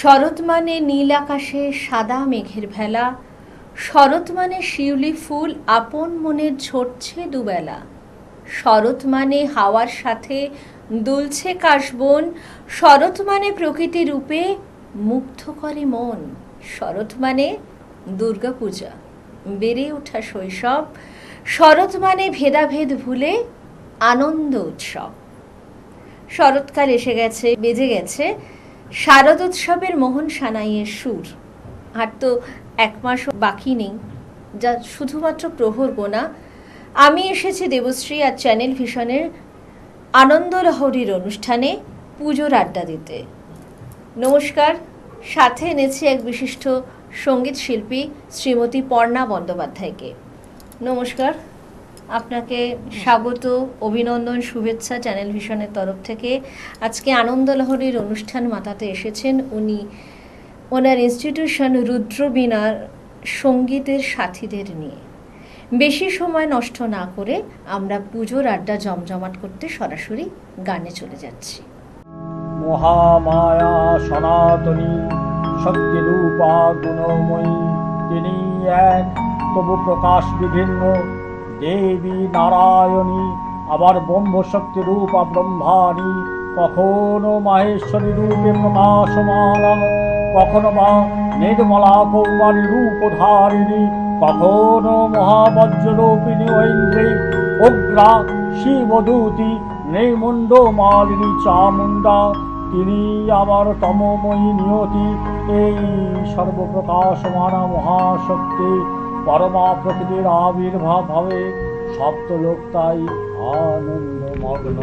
শরৎ মানে নীল আকাশে সাদা মেঘের ভেলা। শরৎ মানে শিউলি ফুল আপন মনের ঝরছে দুবেলা। শরৎ মানে হাওয়ার সাথে দুলছে কাশবন। শরৎ মানে প্রকৃতি রূপে মুগ্ধ করে মন। শরৎ মানে দুর্গাপূজা, বেড়ে ওঠা শৈশব। শরৎ মানে ভেদাভেদ ভুলে আনন্দ উৎসব। শরৎকাল এসে গেছে, বেজে গেছে। শারদ উৎসবের মোহন সানাইয়ের সুর। আর তো এক মাসও বাকি নেই, যা শুধুমাত্র প্রহর গোনা। আমি এসেছি দেবশ্রী আর চ্যানেল ভিশনের আনন্দ লহরীর অনুষ্ঠানে পুজোর আড্ডা দিতে। নমস্কার, সাথে এনেছি এক বিশিষ্ট সংগীত শিল্পী শ্রীমতী পর্ণা বন্দ্যোপাধ্যায়কে। নমস্কার। আপনাকে স্বাগত, অভিনন্দন, শুভেচ্ছা চ্যানেল ভিশনের তরফ থেকে। আজকে আনন্দলহরীর অনুষ্ঠান মাতাতে এসেছেন উনি ওনার ইনস্টিটিউশন রুদ্রবীণার সঙ্গীতের সাথীদের নিয়ে। বেশি সময় নষ্ট না করে আমরা পুজোর আড্ডা জমজমাট করতে সরাসরি গানে চলে যাচ্ছি। মহামায়া সনাতনী শক্তিরূপা গুণময়ী, তিনি এক, তবু প্রকাশ বিভিন্ন দেবী নারায়ণী আবার ব্রহ্মশক্তি রূপা ব্রহ্মাণী, কখনো মাহেশ্বরী রূপে প্রকাশমানা কখনো মা নির্মলা কৌমারী রূপধারিণী, কখনো মহাবজ্ররূপিণী ঐন্দ্রী অগ্রা শিবদূতি নৈমুণ্ড মালিনী চামুণ্ডা, তিনি আবার তমময়ী নিয়তি, এই সর্বপ্রকাশমানা মহাশক্তি। পরমা প্রকৃতির আবির্ভাব হবে। সপ্তলোক তাই আনন্দমগ্ন।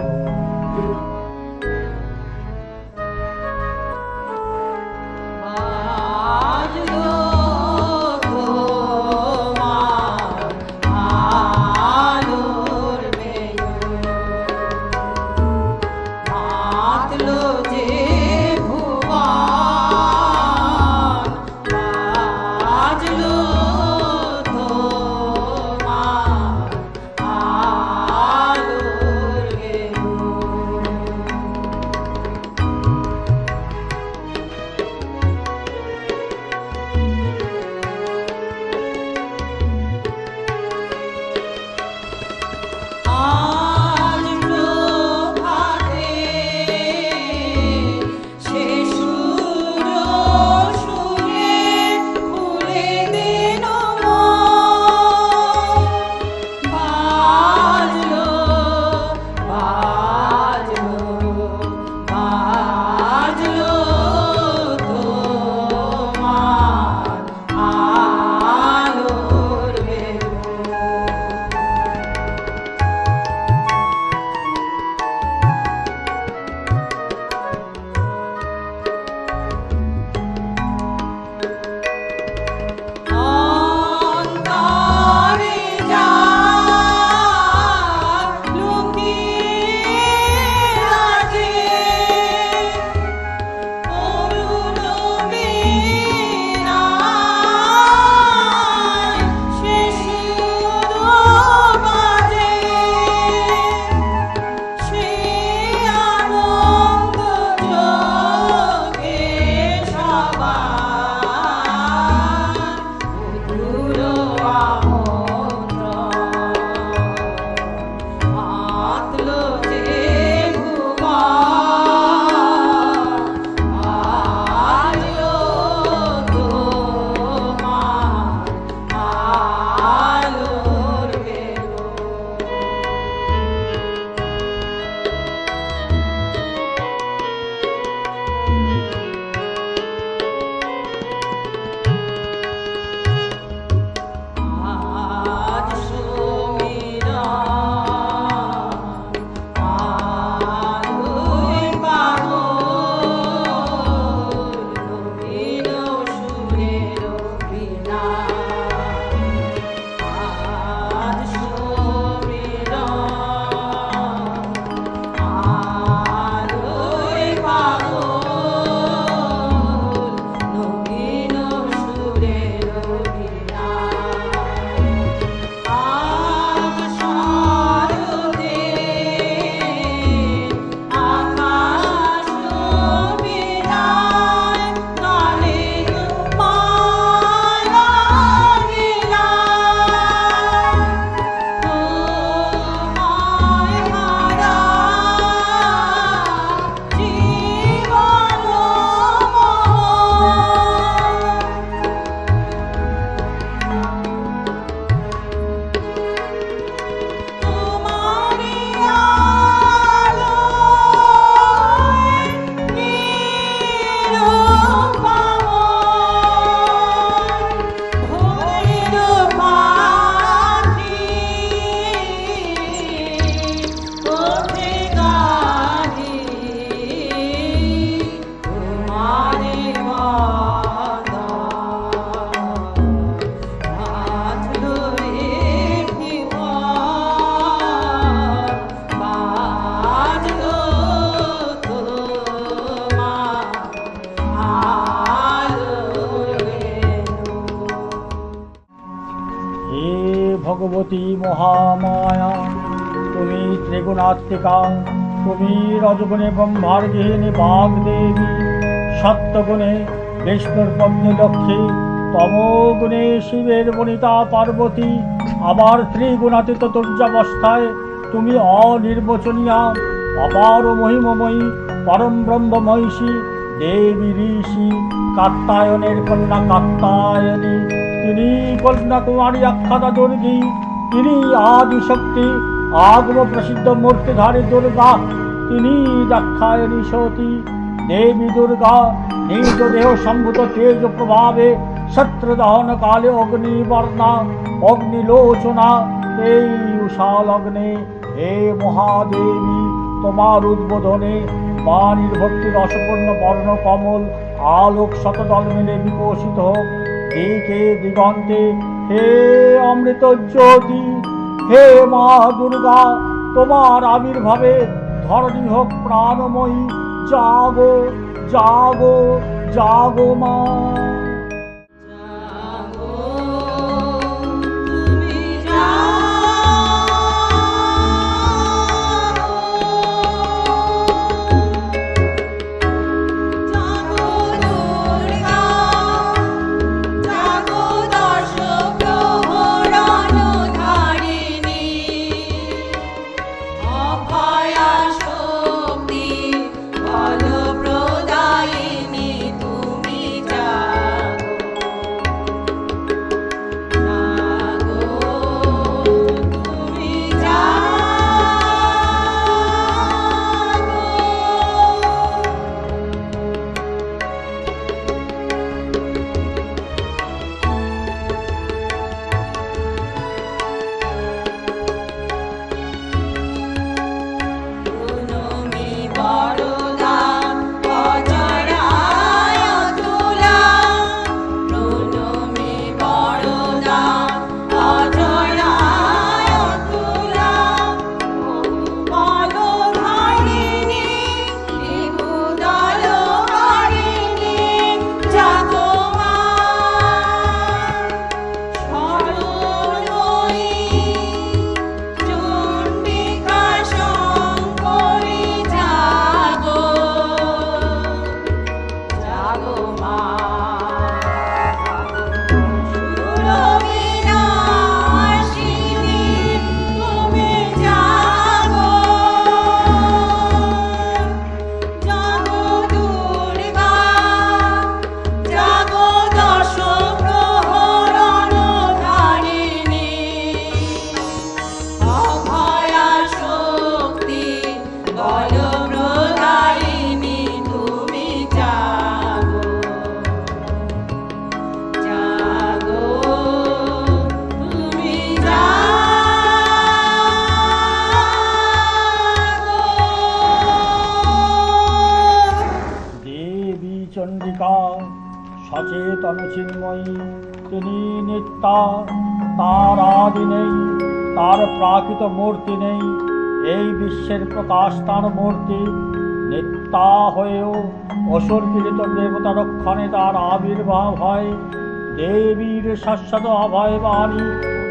ত্রিগুণাত্মিকা তুমি রজগুণে ব্রহ্মার গৃহিণী বাগদেবী সত্যগুণে বিষ্ণুর পত্নী লক্ষ্মী তমগুণে শিবের বনিতা পার্বতী আবার ত্রিগুণাতীত তুর্যাবস্থায় তুমি অনির্বচনীয়া অপার মহিমময়ী পরম ব্রহ্মমহিষী দেবী ঋষি কাত্তায়নের কন্যা কাত্তায়নী তিনি কন্যাকুমারী আখ্যাতা দুর্গী তিনি আদি শক্তি আগম প্রসিদ্ধ মূর্তিধারী দুর্গা, তিনি দাক্ষায়ণী সতী। দেবী দুর্গা, নিজ দেহ সম্ভূত তেজ প্রভাবে শত্রুদহন কালে অগ্নি অগ্নিবর্ণা, অগ্নিলোচনা। এই উষা লগ্নে হে মহাদেবী, তোমার উদ্বোধনে বাণীর ভক্তি রসপূর্ণ বর্ণ কমল আলোক শতদল মিলে বিকশিত। হোক দিগন্তে হে অমৃত জ্যোতি হে মা দুর্গা তোমার আবির্ভাবে ধরণী হোক প্রাণময়ী। জাগো জাগো জাগো মা। সচেতন চিন্ময়ী তিনি নিত্যা। তার আদি নেই, তার প্রাকৃত মূর্তি নেই। এই বিশ্বের প্রকাশ তার মূর্তি। নিত্যা হয়েও অসুর পীড়িত দেবতা রক্ষণে তার আবির্ভাব হয়। দেবীর শাশ্বত অভয় বাণী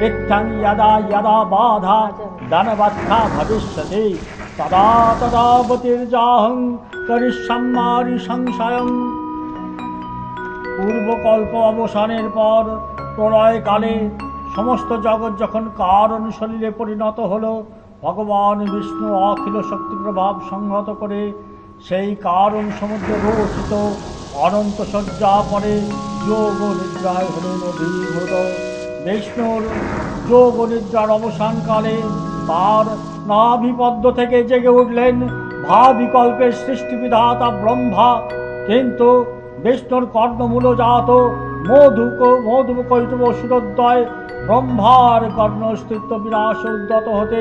ইত্যাং যদা যদা বাধা দানবাধ্যা ভবিষ্যতে। তদা তদা গতির্যাহং করিষ্যাম্মারি সংশয়ং। পূর্বকল্প অবসানের পর প্রলয়কালে সমস্ত জগৎ যখন কারণ শরীরে পরিণত হল, ভগবান বিষ্ণু অখিল শক্তি প্রভাব সংহত করে সেই কারণ সমুদ্রে রচিত অনন্ত শয্যা পরে যোগ নিদ্রায় হলেন অভিভূত বিষ্ণুর যোগ নিদ্রার অবসানকালে তার নাভিপদ্ম থেকে জেগে উঠলেন, ভাবিকল্পের সৃষ্টিবিধাতা ব্রহ্মা। কিন্তু বিষ্ণুর কর্ণমূলজাত মধুক মধুক কৈটব সুরোদ্দয় ব্রহ্মার কর্ণস্তিত্ব বিনাশ উদ্যত হতে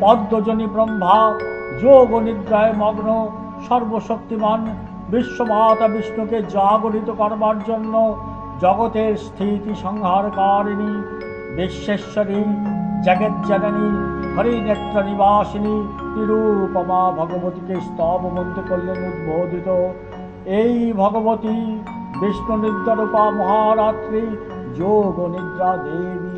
পদ্মজনী ব্রহ্মা, যোগ নিদ্রায় মগ্ন, সর্বশক্তিমান বিশ্বমাতা বিষ্ণুকে জাগরিত করবার জন্য জগতের স্থিতি সংহারকারিণী, বিশ্বেশ্বরী, জগজ্জননী, হরিনেত্র নিবাসিনী নিরূপমা ভগবতীকে স্তব মন্ত্র করলেন উদ্বোধিত এই ভগবতী বিষ্ণু নিদ্রারূপা মহারাত্রি যোগ নিদ্রা দেবী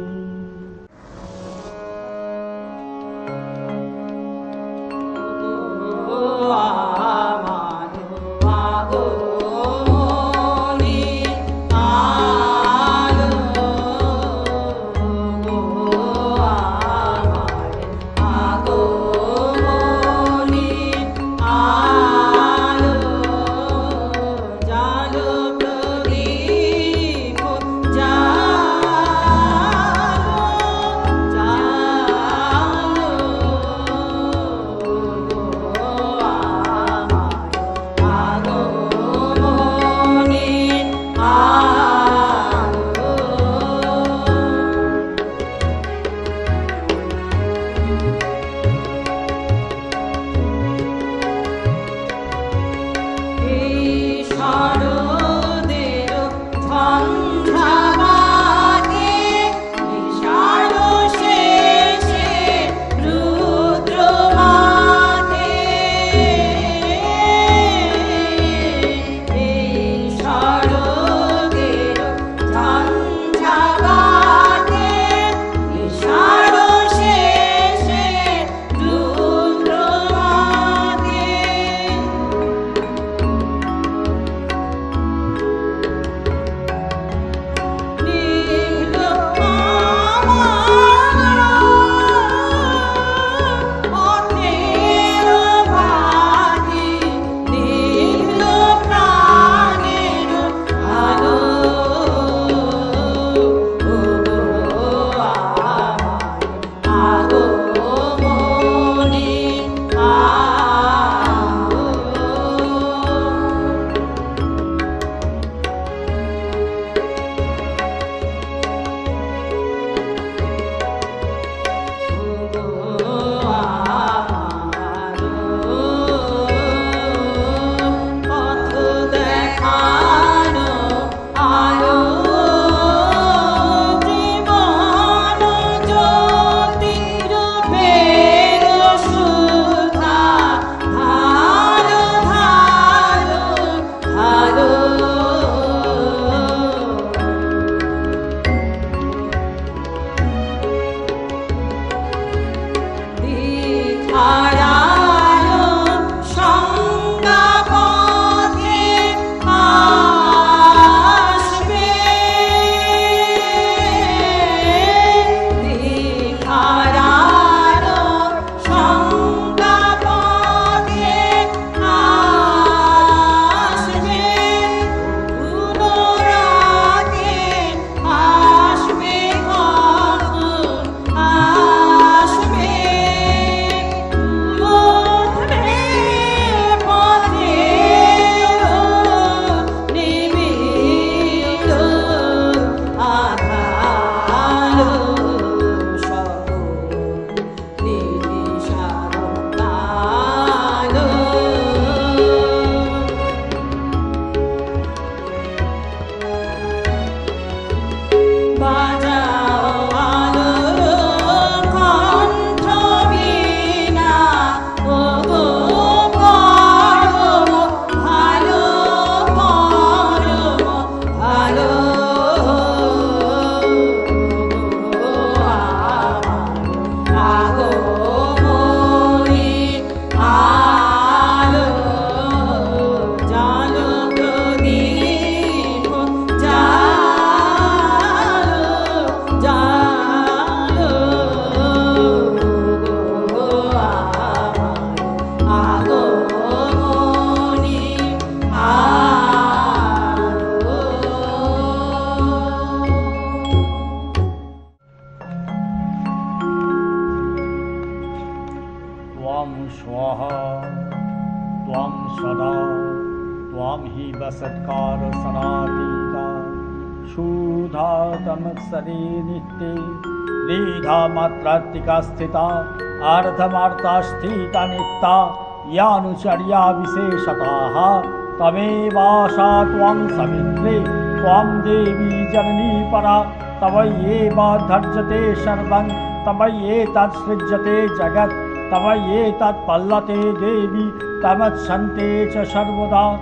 But ी स्थिता नित्ता यानुचर्या विशेषताः तमेवाशा त्वं समिन्द्रे त्वां देवी जननी परा तव धर्जते सर्वं तव सृज्यते जगत् तव पल्लते देवी तमत्सन्ते च सर्वदा।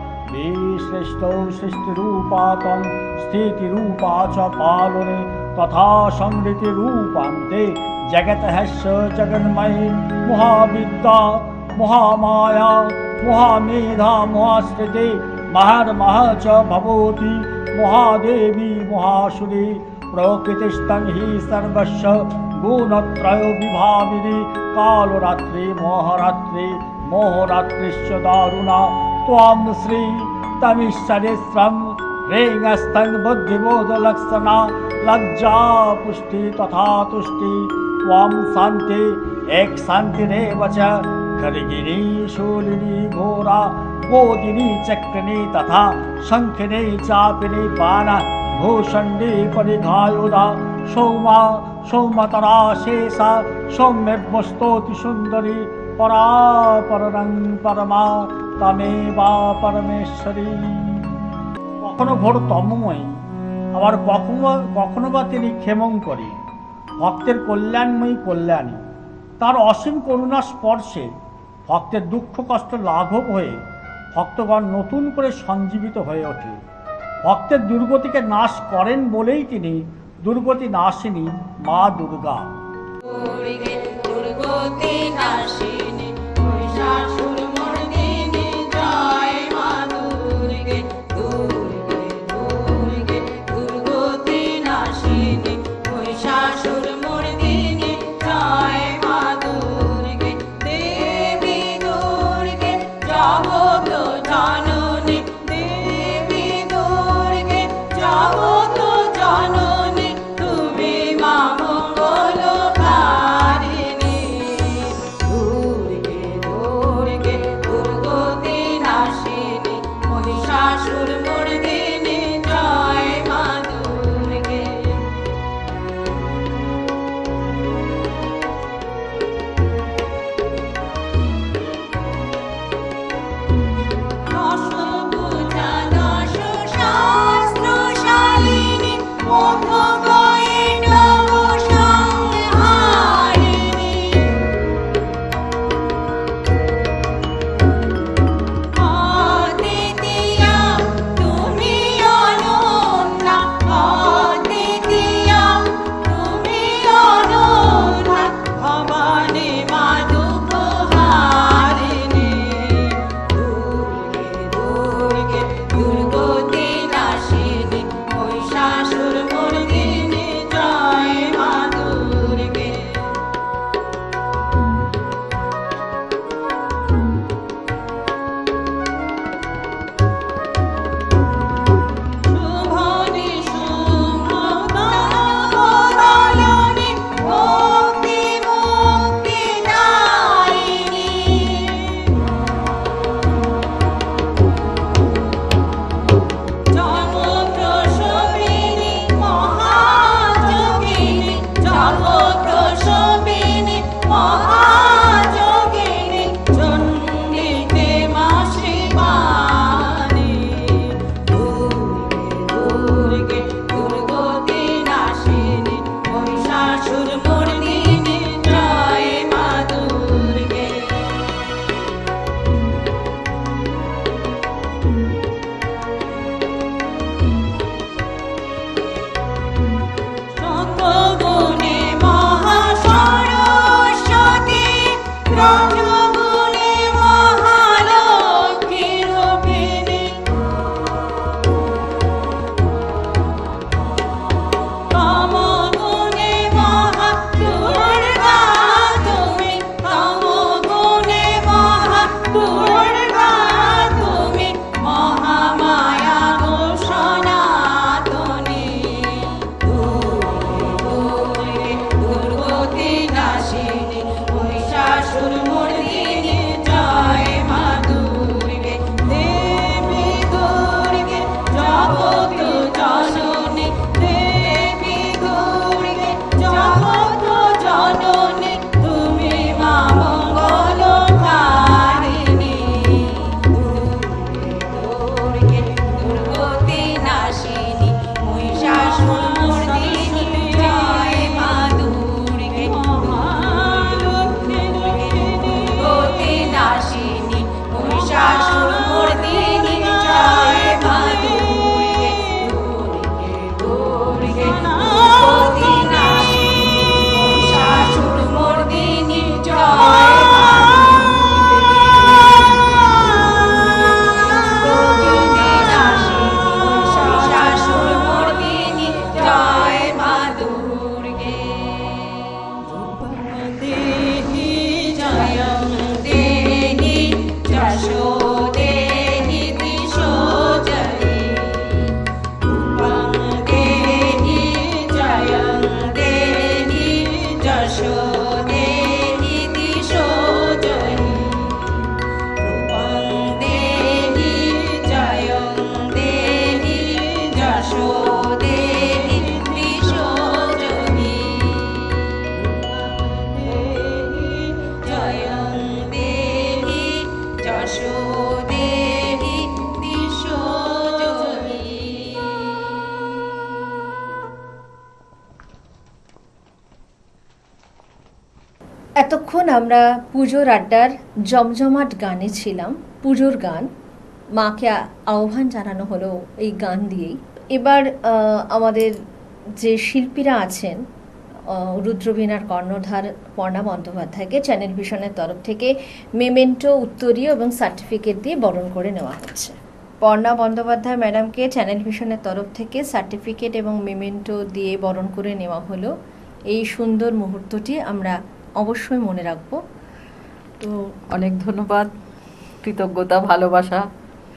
श्रेष्ठौ सृष्टिरूपा त्वम् स्थितिरूपा च पालुने तथा संवृत्तिरूपान्ते जगतः जगन्मयी महाविद्या महामाया महामेधा महास्मृति महर्मः च भवति महादेवी महासुरी प्रकृतिस्तं हि सर्वस्य गुणत्रयो विभाविनि कालरात्रि मोहरात्रि मोहरात्रिश्च दारुणा त्वां श्री तमीश्वरेश्वरम् रेङस्तङ्गद्धिबोधलक्सना लज्जा पुष्टि तथा तुष्टि। त्वां सन्ति एक्शान्तिरेव चर्गिणी शूलिनी घोरा गोदिनी चक्रिणी तथा शङ्खिनी चापिनी बाण भूषण्डी परिधायुधा सोमा सोमतराशेषा परा परापरं परमा तमेवा परमेश्वरी। কখনো ঘোর তমময়ী। আবার কখনো কখনো বা তিনি ক্ষেমঙ্করী ভক্তের কল্যাণময়ী কল্যাণী। তার অসীম করুণা স্পর্শে ভক্তের দুঃখ কষ্ট লাঘব হয়ে ভক্তগণ নতুন করে সঞ্জীবিত হয়ে ওঠে। ভক্তের দুর্গতিকে নাশ করেন বলেই তিনি দুর্গতি নাশিনী মা দুর্গা। দুর্গতি নাশিনী এতক্ষণ আমরা পুজোর আড্ডার জমজমাট গানে ছিলাম, পুজোর গান। মাকে আহ্বান জানানো হলো এই গান দিয়েই। এবার আমাদের যে শিল্পীরা আছেন রুদ্রবীণার কর্ণধার পর্ণা বন্দ্যোপাধ্যায়কে চ্যানেল ভিশনের তরফ থেকে মেমেন্টো, উত্তরীয় এবং সার্টিফিকেট দিয়ে বরণ করে নেওয়া হচ্ছে। পর্ণা বন্দ্যোপাধ্যায় ম্যাডামকে চ্যানেল ভিশনের তরফ থেকে সার্টিফিকেট এবং মেমেন্টো দিয়ে বরণ করে নেওয়া হলো। এই সুন্দর মুহূর্তটি আমরা অবশ্যই মনে রাখব। তো অনেক ধন্যবাদ, কৃতজ্ঞতা, ভালোবাসা,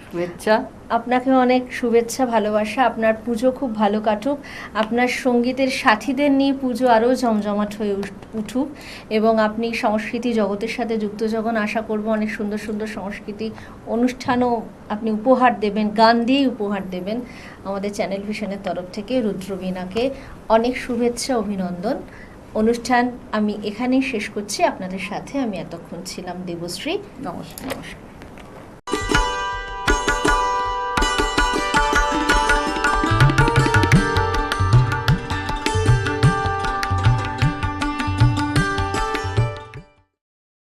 শুভেচ্ছা। আপনাকে অনেক শুভেচ্ছা ভালোবাসা। আপনার পুজো খুব ভালো কাটুক। আপনার সঙ্গীতের সাথীদের নিয়ে পুজো আরও জমজমাট হয়ে উঠ- উঠুক এবং আপনি সংস্কৃতি জগতের সাথে যুক্ত যখন আশা করব অনেক সুন্দর সুন্দর সংস্কৃতি অনুষ্ঠানও আপনি উপহার দেবেন গান দিয়েই উপহার দেবেন। আমাদের চ্যানেল ভিশনের তরফ থেকে রুদ্রবীণাকে অনেক শুভেচ্ছা অভিনন্দন। অনুষ্ঠান আমি এখানেই শেষ করছি। আপনাদের সাথে আমি এতক্ষণ ছিলাম দেবশ্রী। নমস্কার। নমস্কার।